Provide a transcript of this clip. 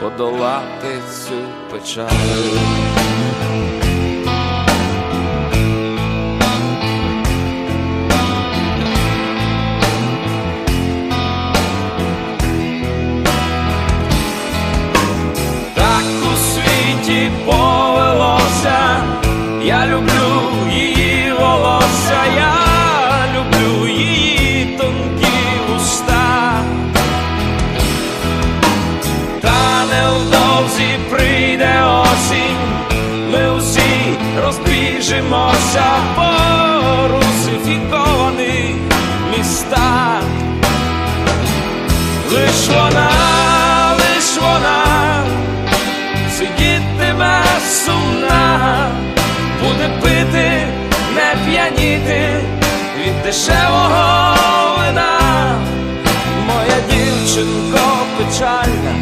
подолати цю печаль. Так у світі повелося, я люблю її волосся, я прийде осінь, ми усі розбіжимося по русифікованих містах. Лиш вона, лиш вона сидітиме сумна, буде пити, не п'яніти від дешевого вина, моя дівчинко печальна.